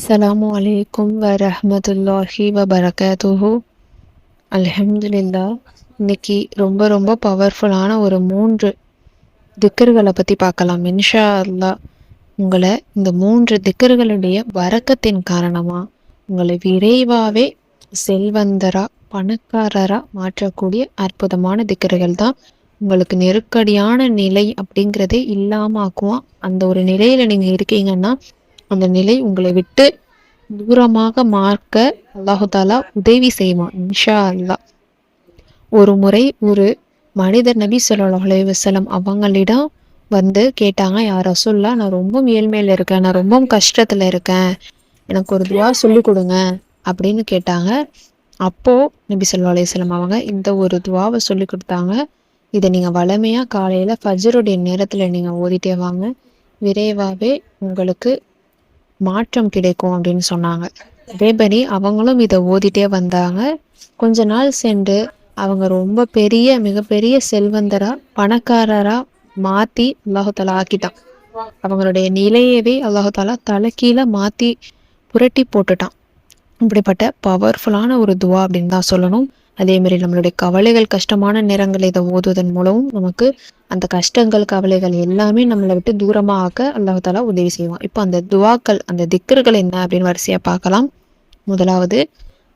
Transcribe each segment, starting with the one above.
அஸ்லாம் அலைக்கும் வரமத்துல்லாஹி வபரகாத்துஹு அலமதுல்லா இன்னைக்கு ரொம்ப ரொம்ப பவர்ஃபுல்லான ஒரு மூன்று திக்கர்களை பற்றி பார்க்கலாம். இன்ஷா அல்லாஹ் உங்களை இந்த மூன்று திக்கர்களுடைய வரக்கத்தின் காரணமாக உங்களை விரைவாகவே செல்வந்தரா பணக்காரராக மாற்றக்கூடிய அற்புதமான திக்கர்கள் தான் உங்களுக்கு நெருக்கடியான நிலை அப்படிங்கிறதே இல்லாம ஆக்குவான். அந்த ஒரு நிலையில நீங்க இருக்கீங்கன்னா அந்த நிலை உங்களை விட்டு தூரமாக மார்க்க அல்லாஹுதாலா உதவி செய்வான் இன்ஷா அல்லாஹ் ஒரு முறை ஒரு மனிதர் நபி ஸல்லல்லாஹு வசலம் அவங்களிடம் வந்து கேட்டாங்க யார் ரசூல்லா நான் ரொம்ப ஏழ்மையில இருக்கேன் நான் ரொம்ப கஷ்டத்துல இருக்கேன் எனக்கு ஒரு துவா சொல்லி கொடுங்க அப்படின்னு கேட்டாங்க. அப்போ நபி சொல்லா அலையம் அவங்க இந்த ஒரு துவாவை சொல்லி கொடுத்தாங்க. இதை நீங்கள் வளமையாக காலையில் ஃபஜருடைய நேரத்தில் நீங்கள் ஓதிட்டே வாங்க. விரைவாகவே உங்களுக்கு மாற்றம் கிடைக்கும் அப்படின்னு சொன்னாங்க. அதேபடி அவங்களும் இதை ஓதிட்டே வந்தாங்க. கொஞ்ச நாள் சென்று அவங்க ரொம்ப பெரிய மிகப்பெரிய செல்வந்தரா பணக்காரரா மாற்றி அல்லாஹாலா ஆக்கிட்டான். அவங்களுடைய நிலையவே அல்லாஹாலா தலைக்கீழ மாற்றி புரட்டி போட்டுட்டான். இப்படிப்பட்ட பவர்ஃபுல்லான ஒரு துவா அப்படின்னு தான் சொல்லணும். அதே மாதிரி நம்மளுடைய கவலைகள் கஷ்டமான நேரங்கள் இதை ஓதுவதன் மூலமும் நமக்கு அந்த கஷ்டங்கள் கவலைகள் எல்லாமே நம்மளை விட்டு தூரமாக ஆக்க அல்லாஹாலா உதவி செய்வான். இப்போ அந்த துவாக்கள் அந்த திக்கர்கள் என்ன அப்படின்னு வரிசையாக பார்க்கலாம். முதலாவது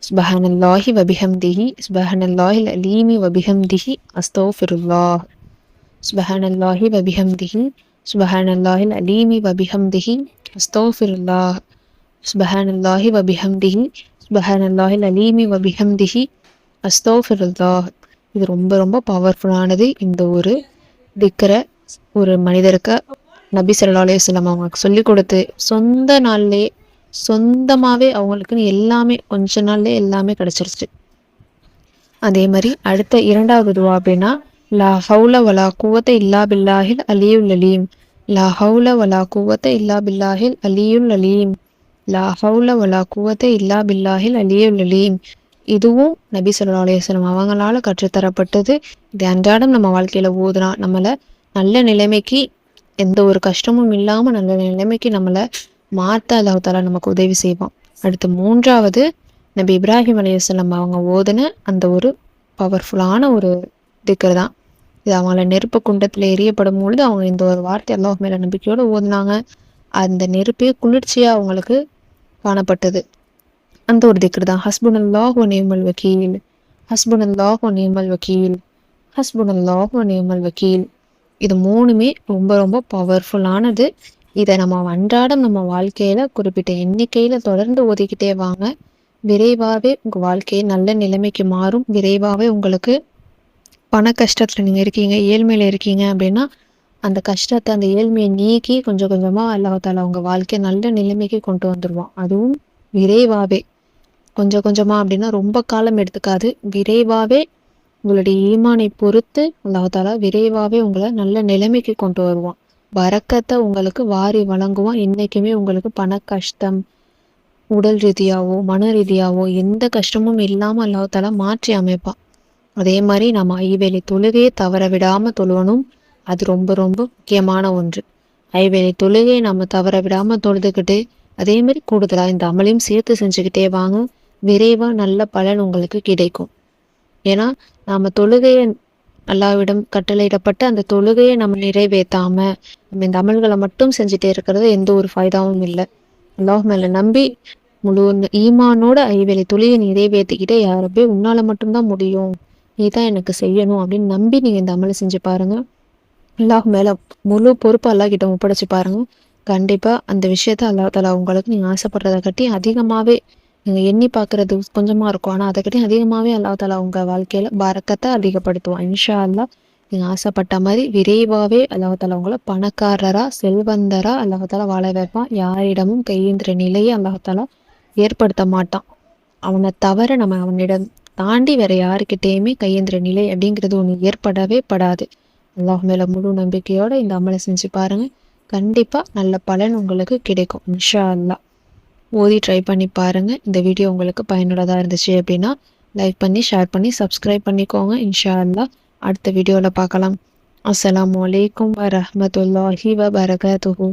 சுபஹானல்லாஹி வபிஹம்திஹி சுபஹானல்லாஹில் அலீமி வபிஹம்திஹி அஸ்தோஃபிருல்லாஹ். சுபஹானல்லாஹி வபிஹம்திஹி சுபஹானல்லாஹில் அலீமி வபிஹம்திஹி அஸ்தோஃபிருல்லாஹ். சுபஹானல்லாஹி வபிஹம்திஹி சுபஹானல்லாஹில் அலீமி வபிஹம்திஹி அஸ்தோஃபிருல்லாஹ். இது ரொம்ப ரொம்ப பவர்ஃபுல்லானது இந்த ஒரு திக்கரை ஒரு மனிதருக்கு நபி சல்லா அலையம் அவங்களுக்கு சொல்லி கொடுத்து சொந்த நாள்லேயே சொந்தமாகவே அவங்களுக்குன்னு எல்லாமே கொஞ்ச நாள்லேயே எல்லாமே கிடச்சிருச்சு. அதே மாதிரி அடுத்த இரண்டாவது துவா அப்படின்னா லா ஹவுல வலா குவத்த இல்லா பில்லாஹில் அலியுல் அலீம். லா ஹவுல வலா குவத்த இல்லா பில்லாஹில் அலியுல் அலீம். லா ஹவுல வலா குவத்த இல்லா பில்லாஹில் அலியுல் அலீம். இதுவும் நபி சொல்லா அலையம் அவங்களால கற்றுத்தரப்பட்டது. இது அன்றாடம் நம்ம வாழ்க்கையில ஓதுனா நம்மளை நல்ல நிலைமைக்கு எந்த ஒரு கஷ்டமும் இல்லாமல் நல்ல நிலைமைக்கு நம்மளை மாற்ற அல்லாஹால நமக்கு உதவி செய்வான். அடுத்து மூன்றாவது நபி இப்ராஹிம் அலையம் அவங்க ஓதுன அந்த ஒரு பவர்ஃபுல்லான ஒரு திக்கர் தான். இது அவங்கள நெருப்பு குண்டத்தில் எரியப்படும் பொழுது அவங்க இந்த ஒரு வார்த்தை அல்லாஹ் மேல நம்பிக்கையோடு ஓதுனாங்க. அந்த நெருப்பே குளிர்ச்சியாக அவங்களுக்கு காணப்பட்டது. அந்த ஒரு திக்ரு தான். ஹஸ்புன் அல்லாஹ் நேமல் வக்கீல் ஹஸ்புன் அல்லாஹ் நேமல் வக்கீல் ஹஸ்புன் அல்லாஹ் நேமல் வக்கீல் இது மூணுமே ரொம்ப ரொம்ப பவர்ஃபுல்லானது இதை நம்ம அன்றாடம் நம்ம வாழ்க்கையில குறிப்பிட்ட எண்ணிக்கையில தொடர்ந்து ஒதுக்கிட்டே வாங்க. விரைவாகவே உங்கள் வாழ்க்கையை நல்ல நிலைமைக்கு மாறும். விரைவாகவே உங்களுக்கு பண கஷ்டத்தில் நீங்கள் இருக்கீங்க ஏழ்மையில் இருக்கீங்க அப்படின்னா அந்த கஷ்டத்தை அந்த ஏழ்மையை நீக்கி கொஞ்சம் கொஞ்சமாக அல்லாஹால உங்கள் வாழ்க்கையை நல்ல நிலைமைக்கு கொண்டு வந்துடுவான் அதுவும் விரைவாகவே கொஞ்சம் கொஞ்சமாக அப்படின்னா ரொம்ப காலம் எடுத்துக்காது. விரைவாகவே உங்களுடைய ஈமானை பொறுத்து அல்லாஹாலா விரைவாகவே உங்களை நல்ல நிலைமைக்கு கொண்டு வருவான். வரக்கத்தை உங்களுக்கு வாரி வழங்குவான். என்றைக்குமே உங்களுக்கு பண கஷ்டம் உடல் ரீதியாகவோ மன ரீதியாவோ எந்த கஷ்டமும் இல்லாமல் அல்லாஹாலா மாற்றி அமைப்பான். அதே மாதிரி நம்ம ஐவேலி தொழுகையை தவற விடாமல் தொழுவணும். அது ரொம்ப ரொம்ப முக்கியமான ஒன்று. ஐவேலி தொழுகையை நம்ம தவற விடாமல் தொழுதுக்கிட்டு அதே மாதிரி கூடுதலாக இந்த அமலையும் சேர்த்து செஞ்சுக்கிட்டே வாங்க. விரைவாக நல்ல பலன் உங்களுக்கு கிடைக்கும். ஏன்னா நாம தொழுகையை அல்லாவிடம் கட்டளையிடப்பட்ட அந்த தொழுகையை நம்ம நிறைவேற்றாம நம்ம இந்த அமல்களை மட்டும் செஞ்சுட்டே இருக்கிறது எந்த ஒரு ஃபைதாவும் இல்லை. அல்லாஹ் மேல நம்பி முழு ஈமானோட ஐவேளை தொழிலை நிறைவேற்றிக்கிட்டே யாரப்பே உன்னால மட்டும்தான் முடியும். நீ தான் எனக்கு செய்யணும் அப்படின்னு நம்பி நீங்க இந்த அமலை செஞ்சு பாருங்க. அல்லாஹ் மேல முழு பொறுப்பு அல்லாஹ் கிட்ட ஒப்படைச்சு பாருங்க. கண்டிப்பா அந்த விஷயத்த அல்லா தலா உங்களுக்கு நீங்க ஆசைப்படுறத கட்டி அதிகமாவே நீங்கள் எண்ணி பார்க்கறது கொஞ்சமா இருக்கும். ஆனா அதை கட்டி அதிகமாவே அல்லா தலா உங்க வாழ்க்கையில பறக்கத்தை அதிகப்படுத்துவான். இன்ஷா அல்லா நீங்க ஆசைப்பட்ட மாதிரி விரைவாவே அல்லாஹ் தலா உங்களை பணக்காரரா செல்வந்தரா அல்லாஹ் தலா வாழ வைப்பான். யாரிடமும் கையேந்திர நிலையை அல்லாஹ் தலா ஏற்படுத்த மாட்டான். அவனை தவிர நம்ம அவனிடம் தாண்டி வேற யாருக்கிட்டேயுமே கையேந்திர நிலை அப்படிங்கிறது ஒன்று ஏற்படவே படாது. அல்லாஹ் மேல முழு நம்பிக்கையோட இந்த அமலை செஞ்சு பாருங்க. கண்டிப்பா நல்ல பலன் உங்களுக்கு கிடைக்கும். இன்ஷா அல்லா ஓதி ட்ரை பண்ணி பாருங்க. இந்த வீடியோ உங்களுக்கு பயனுள்ளதாக இருந்துச்சு அப்படின்னா லைக் பண்ணி ஷேர் பண்ணி சப்ஸ்கிரைப் பண்ணிக்கோங்க. இன்ஷா அல்லா அடுத்த வீடியோவில் பார்க்கலாம். அஸ்லாம் வலைக்கம் வரமத்துல்லாஹி வபரகாத்துஹூ.